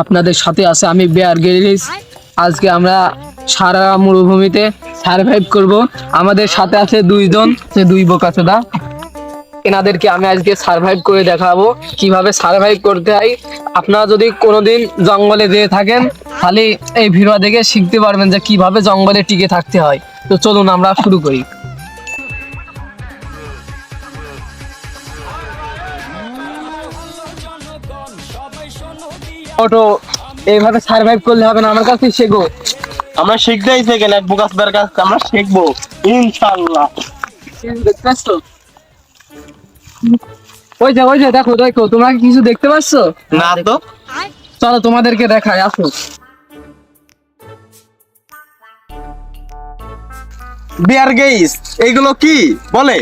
আপনাদের সাথে আছে আমি বেয়ার গেরিস আজকে আমরা সারা মরুভূমিতে সার্ভাইভ করব। আমাদের সাথে আছে দুইজন সে দুই বোকাচোদা এনাদেরকে আমি আজকে সার্ভাইভ করে দেখাবো। কীভাবে সার্ভাইভ করতে হয়। আপনারা যদি কোনোদিন জঙ্গলে যেয়ে থাকেন তাহলে এই ভিডিও দেখে শিখতে পারবেন যে কীভাবে জঙ্গলে টিকে থাকতে হয়। তো চলুন আমরা শুরু করি। ওটো এইভাবে সার্ভাইভ করলে হবে না। আমার কাছে শেখো। আমরা শিখতেই থেকে এক বোকাসদার কাছ থেকে আমরা শিখব ইনশাআল্লাহ। ওই যে ওই যে দেখো দেখো তোমরা কিছু দেখতে পাচ্ছ? না তো। চলো তোমাদেরকে দেখাই আসো। বিয়ার গেইস, এগুলো কি? বলে।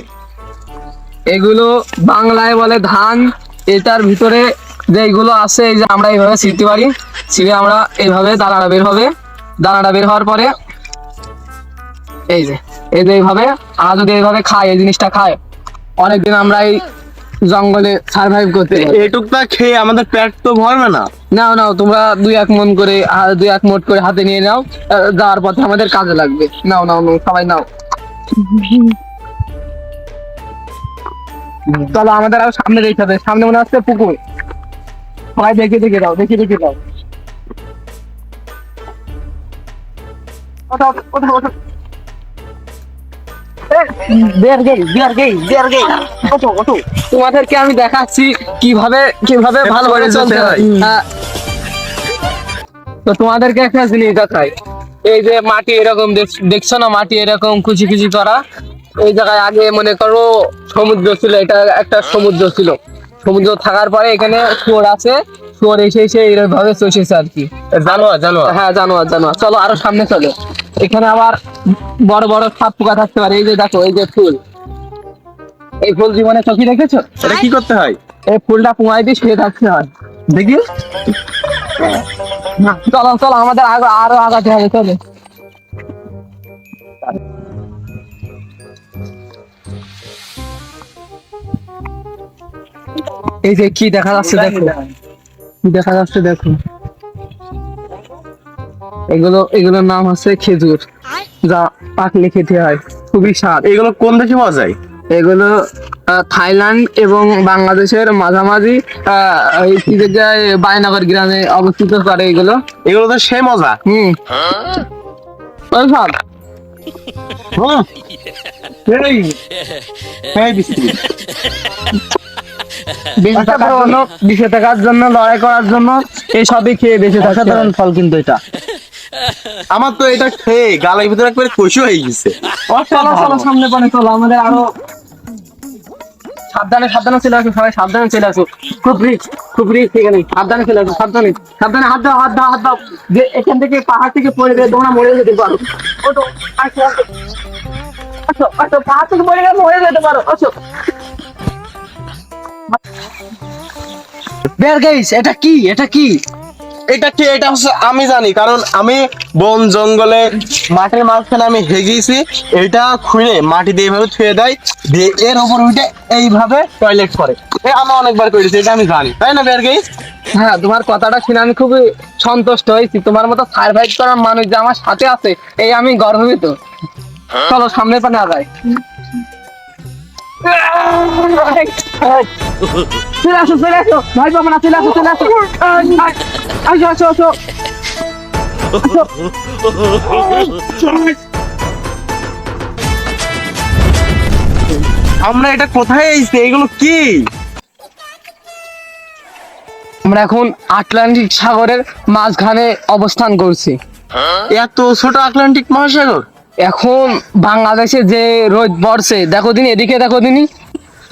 এগুলো বাংলায় বলে ধান। এটার ভিতরে যেগুলো আছে, এই যে আমরা এইভাবে ছিঁড়তে পারি। ছিঁড়ে আমরা এইভাবে দানাটা বের হবে। দানাটা বের হওয়ার পরে এই যে এই যে এইভাবে, আমরা যদি এইভাবে খাই, এই জিনিসটা খাই, অনেকদিন আমরা এই জঙ্গলে সার্ভাইভ করতে। এটুকটা খেয়ে আমাদের পেট তো ভরবে না। নাও নাও তোমরা দুই এক মন করে দুই এক মোট করে হাতে নিয়ে নাও যাওয়ার পথে আমাদের কাজে লাগবে। নাও নাও নাও সবাই নাও। চলো আমাদের আরও সামনে দেখতে হবে। সামনে মনে হচ্ছে পুকুর। সবাই দেখে দেখে দাও দেখে দেখে দাও। ওঠো, ওঠো, ওঠো। তোমাদেরকে আমি দেখাচ্ছি কীভাবে কীভাবে ভালো করে চলতে হয়। হ্যাঁ। তো তোমাদেরকে একটা জিনিস দেখাই। এই যে মাটি এরকম দেখছ না মাটি এরকম কুচি কুচি করা? এই জায়গায় আগে মনে করো সমুদ্র ছিল এটা একটা সমুদ্র ছিল। সমুদ্র থাকার পরে এখানে শুয়োর আছে। শুয়োর এসে এসে এইভাবে চষেছে আর কি। জানোয়ার জানোয়ার। হ্যাঁ জানোয়ার জানোয়ার। চলো আরও সামনে চলো। এখানে আবার বড় বড় সাপ পোকা থাকতে পারে এই যে দেখো এই যে ফুল। এই ফুল জীবনে চোখে দেখেছ? এটা কি করতে হয়? এই ফুলটা পুঙায় দিয়ে শুয়ে থাকতে হয়। দেখি। চলো চলো আমাদের আরও আরও আগাতে হবে চলো। এই যে কি দেখা যাচ্ছে দেখো। কি দেখা যাচ্ছে দেখো। এগুলো এগুলোর নাম হচ্ছে খেজুর যা পাকলে খেতে হয় খুবই স্বাদ এগুলো কোন দেশে পাওয়া যায় এগুলো আহ, থাইল্যান্ড এবং বাংলাদেশের মাঝামাঝি বায়নগর গ্রামে অবস্থিত করে এগুলো এগুলো তো সে মজা হুম ওই বেঁচে থাকার জন্য থাকার জন্য লড়াই করার জন্য এইসবই খেয়ে বেঁচে থাকতে হয়। ফল কিন্তু এটা। আমার তো এটা খেয়ে গালের ভিতরে একবারে কষু হয়ে গেছে। ও, চলো চলো সামনে পানে চলো আমাদের আরও সাবধানে সাবধানে চলে আসো সবাই সাবধানে চলে আসো। খুব রিস্ক খুব রিস্ক এখানে। সাবধানে চলে আসো সাবধানে সাবধানে হাত দাও হাত দাও হাত দাও। যে এখান থেকে পাহাড় থেকে পড়ে গেলে তোমরা মরে যেতে পারো। আসো আসো আসো পাহাড় থেকে পড়ে গেলে মরে যেতে পারো। আসো। বের গাইস এটা কি? এটা কি? এটা কি? এটা হচ্ছে আমি জানি কারণ আমি বন জঙ্গলে মাঝখানে আমি এটা খুলে মাটি দিয়ে এইভাবে ছুঁয়ে দেয় দিয়ে এর উপর উঠে এইভাবে টয়লেট করে। এ আমি অনেকবার করেছি এটা আমি জানি। তাই না বের গেই হ্যাঁ তোমার কথাটা শুনে আমি খুবই সন্তুষ্ট হয়েছি। তোমার মতো সার্ভাইভ করার মানুষ যে আমার সাথে আছে এই আমি গর্বিত চলো সামনে পানে আগাই। চলে আসো চলে আসো ভাই পাবো না চলে আসো চলে আসো আসো আসো আসো আমরা এটা কোথায় এসেছি? এগুলো কি? আমরা এখন আটলান্টিক সাগরের মাঝখানে অবস্থান করছি। এত ছোট আটলান্টিক মহাসাগর? এখন বাংলাদেশে যে রোদ পড়ছে, দেখো দিন, এদিকে দেখো দিনই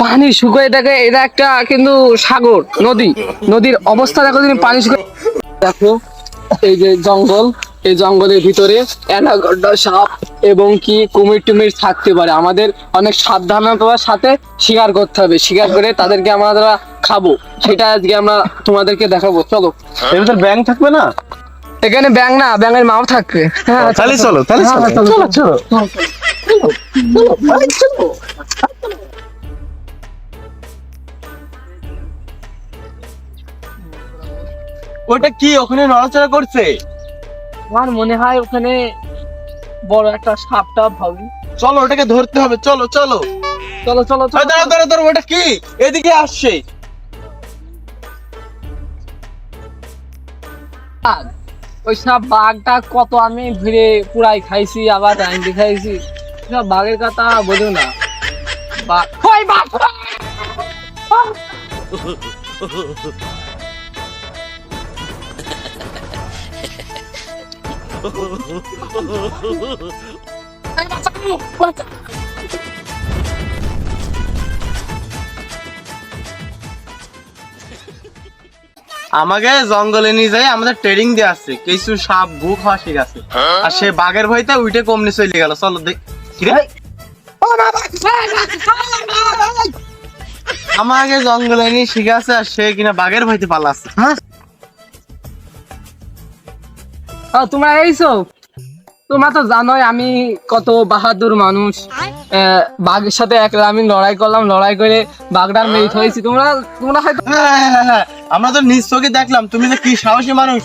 পানি শুকিয়ে দেখে এটা একটা কিন্তু সাগর, নদী, নদীর অবস্থা দেখো দিন, পানি শুকিয়ে দেখো, এই যে জঙ্গল, এই জঙ্গলের ভিতরে অ্যানাকন্ডা সাপ এবং কি কুমির টুমির থাকতে পারে। আমাদের অনেক সাবধানতার সাথে শিকার করতে হবে, শিকার করে তাদেরকে আমরা খাব, সেটা আজকে আমরা তোমাদেরকে দেখাবো। চলো। এর ব্যাংক থাকবে না? এখানে ব্যাং না ব্যাঙের মাও থাকবে। হ্যাঁ তাহলে চলো তাহলে হ্যাঁ, চলো। চলো, চলো ওটা কি ওখানে নড়াচড়া করছে? আমার মনে হয় ওখানে বড় একটা সাপ টাপ হবে। চলো ওটাকে ধরতে হবে। চলো চলো। চলো চলো দাঁড়াও দাঁড়াও দাঁড়াও ওটা কি? এদিকে আসছে। ওই সব বাঘটা কত আমি ঘুরে পুরাই খাইছি আবার রাইন্দি খাইছি। সব বাঘের কথা বোঝো না। বাঘ! বাঘ আমাকে জঙ্গলে নিয়ে যাই আমাদের ট্রেনিং দিয়ে আসছে কিছু সাপ গু খাওয়া শিখ আছে। আর সে বাঘের ভয়তে উঠে কমনি চলে গেল। চলো দেখ আমাকে জঙ্গলে নিয়ে শিখে আছে আর সে কিনা বাঘের ভয়তে পালাচ্ছে। হ্যাঁ? তোমরা এইসো তোমরা তো জানোই আমি কত বাহাদুর মানুষ। বাঘের সাথে একলা আমি লড়াই করলাম লড়াই করে বাঘটার মেরিট হয়েছি। তোমরা তোমরা হয়তো হ্যাঁ, হ্যাঁ, হ্যাঁ। আমরা তো নিজ চোখে দেখলাম তুমি তো কি সাহসী মানুষ।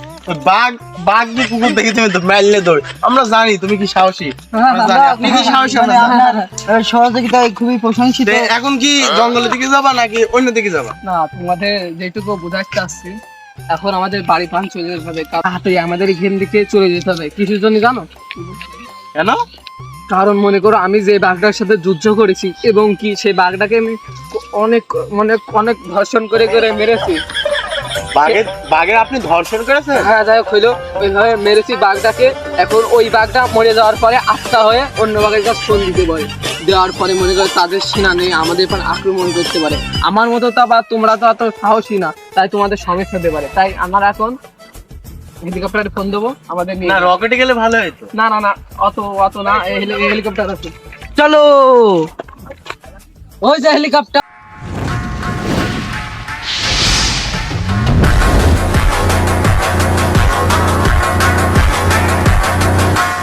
বাঘ বাঘ যে কুকুর দেখে তুমি তো মারলে দৌড়। আমরা জানি তুমি কি সাহসী। আপনি কি সাহসী সহযোগিতায় খুবই প্রশংসিত। এখন কি জঙ্গলের দিকে যাবা নাকি অন্য দিকে যাবা? না তোমাদের যেটুকু বোঝাতে চাচ্ছি এখন আমাদের বাড়ি পান চলে যেতে হবে। তাড়াতাড়ি আমাদের এখান থেকে চলে যেতে হবে। কিছুর জন্য জানো? কেন? কারণ মনে করো আমি যে বাঘটার সাথে যুদ্ধ করেছি এবং কি সেই বাঘটাকে আমি অনেক মানে অনেক ধর্ষণ করে করে মেরেছি। বাঘের বাঘের আপনি ধর্ষণ করেছেন? হ্যাঁ যাই হোক হইল। ওইভাবে মেরেছি বাঘটাকে। এখন ওই বাঘটা মরে যাওয়ার পরে আত্মা হয়ে অন্য বাঘের কাছে ফোন দিতে পারে দেওয়ার পরে মনে করো তাদের সেনা নেই আমাদের পর আক্রমণ করতে পারে। আমার মতো তো আবার তোমরা তো অত সাহসী না তাই তোমাদের সমস্যা হতে পারে। তাই আমার এখন হেলিকপ্টারে ফোন দেবো আমাদের না রকেটে গেলে ভালো হতো না না না অত অত না হেলিকপ্টার আছে। চলো! ওই যে হেলিকপ্টার